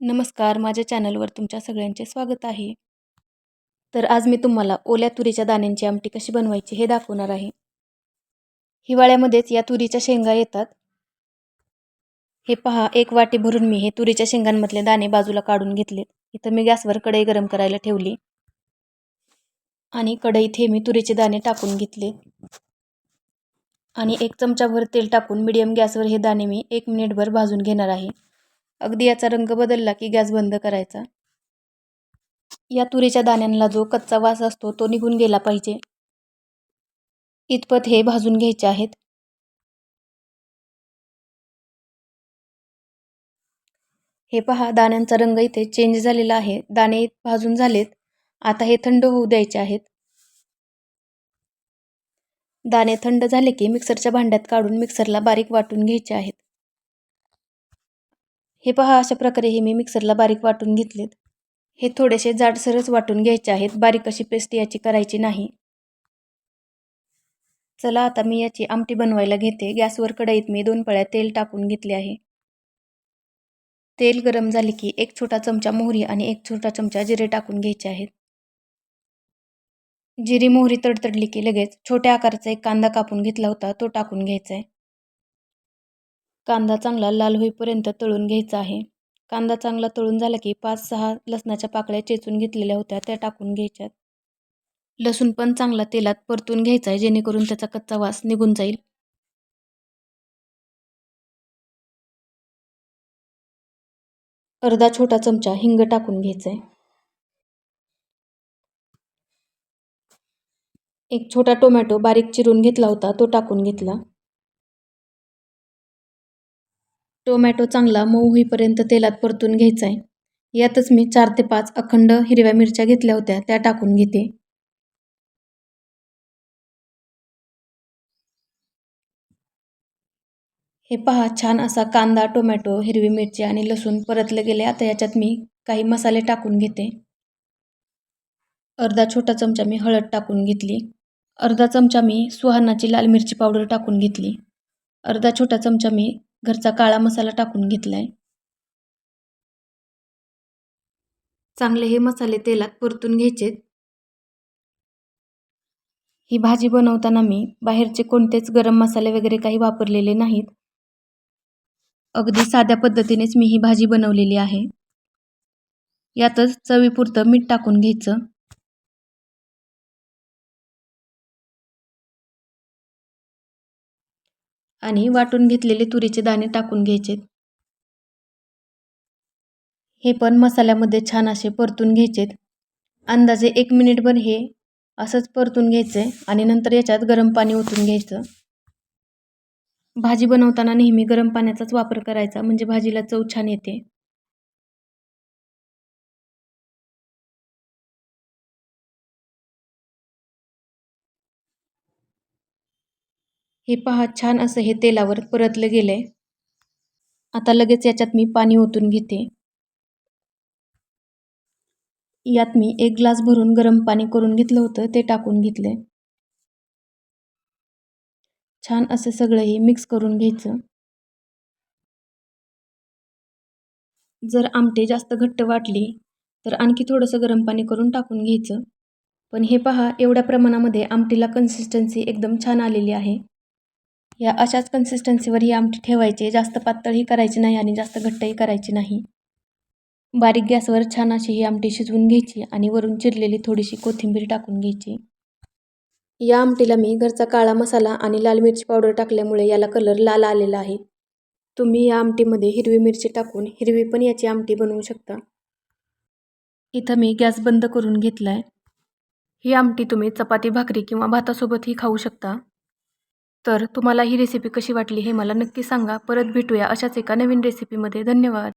नमस्कार माझ्या चॅनलवर तुमच्या सगळ्यांचे स्वागत आहे. तर आज मी तुम्हाला ओल्या तुरीच्या दाण्यांची आमटी कशी बनवायची हे दाखवणार आहे. हिवाळ्यामध्येच या तुरीच्या शेंगा येतात. हे पहा एक वाटी भरून मी हे तुरीच्या शेंगांमधले दाणे बाजूला काढून घेतलेत इथं मी गॅसवर कढई गरम करायला ठेवली. आणि कढईत हे मी तुरीचे दाणे टाकून घेतले. आणि एक चमचाभर तेल टाकून मिडियम गॅसवर हे दाणे मी एक मिनिटभर भाजून घेणार आहे. अगदी याचा रंग बदलला की गॅस बंद करायचा. या तुरीच्या दाण्यांना जो कच्चा वास असतो तो निघून गेला पाहिजे. इतपत हे भाजून घ्यायचे आहेत. हे पहा दाण्यांचा रंग इथे चेंज झालेला आहे. दाणे भाजून झालेत. आता हे थंड होऊ द्यायचे आहेत. दाणे थंड झाले की मिक्सरच्या भांड्यात काढून मिक्सरला बारीक वाटून घ्यायचे आहेत. हे पहा अशा प्रकारे हे मी मिक्सरला बारीक वाटून घेतलेत. हे थोडेसे जाडसरच वाटून घ्यायचे आहेत. बारीक अशी पेस्ट याची करायची नाही. चला आता मी याची आमटी बनवायला घेते. गॅसवर कढईत मी दोन पळ्या तेल टाकून घेतले आहे. तेल गरम झाले की एक छोटा चमचा मोहरी आणि एक छोटा चमचा जिरे टाकून घ्यायचे आहेत. जिरी मोहरी तडतडली की लगेच छोट्या आकाराचा एक कांदा कापून घेतला होता तो टाकून घ्यायचा आहे. कांदा चांगला लाल होईपर्यंत तळून घ्यायचा आहे. कांदा चांगला तळून झाला की पाच सहा लसणाच्या पाकळ्या चेचून घेतलेल्या होत्या त्या टाकून घ्यायच्यात. लसूण पण चांगला तेलात परतून घ्यायचा आहे जेणेकरून त्याचा कच्चा वास निघून जाईल. अर्धा छोटा चमचा हिंग टाकून घ्यायचा आहे एक छोटा टोमॅटो बारीक चिरून घेतला होता तो टाकून घेतला. टोमॅटो चांगला मऊ होईपर्यंत तेलात परतून घ्यायचा आहे यातच मी चार ते पाच अखंड हिरव्या मिरच्या घेतल्या होत्या त्या टाकून घेते. हे पहा छान असा कांदा टोमॅटो हिरवी मिरची आणि लसूण परतले गेले. आता याच्यात मी काही मसाले टाकून घेते. अर्धा छोटा चमचा मी हळद टाकून घेतली. अर्धा चमचा मी सुहानाची लाल मिरची पावडर टाकून घेतली. अर्धा छोटा चमचा मी घरचा काळा मसाला टाकून घेतला आहे चांगले हे मसाले तेलात परतून घ्यायचेत. ही भाजी बनवताना मी बाहेरचे कोणतेच गरम मसाले वगैरे काही वापरलेले नाहीत. अगदी साध्या पद्धतीनेच मी ही भाजी बनवलेली आहे. यातच चवीपुरतं मीठ टाकून घ्यायचं. आणि वाटून घेतलेले तुरीचे दाणे टाकून घ्यायचेत. हे पण मसाल्यामध्ये छान असे परतून घ्यायचेत. अंदाजे एक मिनिटभर हे असंच परतून घ्यायचं आहे आणि नंतर याच्यात गरम पाणी ओतून घ्यायचं. भाजी बनवताना नेहमी गरम पाण्याचाच वापर करायचा म्हणजे भाजीला चव छान येते. हे पहा छान असं हे तेलावर परतलं गेलं. आहे आता लगेच याच्यात मी पाणी ओतून घेते. यात मी एक ग्लास भरून गरम पाणी करून घेतलं होतं ते टाकून घेतलं. छान असं सगळं हे मिक्स करून घ्यायचं. जर आमटे जास्त घट्ट वाटली तर आणखी थोडंसं गरम पाणी करून टाकून घ्यायचं. पण हे पहा एवढ्या प्रमाणामध्ये आमटीला कन्सिस्टन्सी एकदम छान आलेली आहे. या अशाच कन्सिस्टन्सीवर ही आमटी ठेवायची. जास्त पातळही करायची नाही आणि जास्त घट्टही करायची नाही. बारीक गॅसवर छान अशी ही आमटी शिजवून घ्यायची आणि वरून चिरलेली थोडीशी कोथिंबीर टाकून घ्यायची. या आमटीला मी घरचा काळा मसाला आणि लाल मिरची पावडर टाकल्यामुळे याला कलर लाल आलेला आहे. तुम्ही या आमटीमध्ये हिरवी मिरची टाकून हिरवी पण याची आमटी बनवू शकता. इथं मी गॅस बंद करून घेतला आहे ही आमटी तुम्ही चपाती भाकरी किंवा भातासोबतही खाऊ शकता. तर तुम्हाला ही रेसिपी कशी वाटली हे मला नक्की सांगा. परत भेटूया अशाच एका नवीन रेसिपीमध्ये धन्यवाद.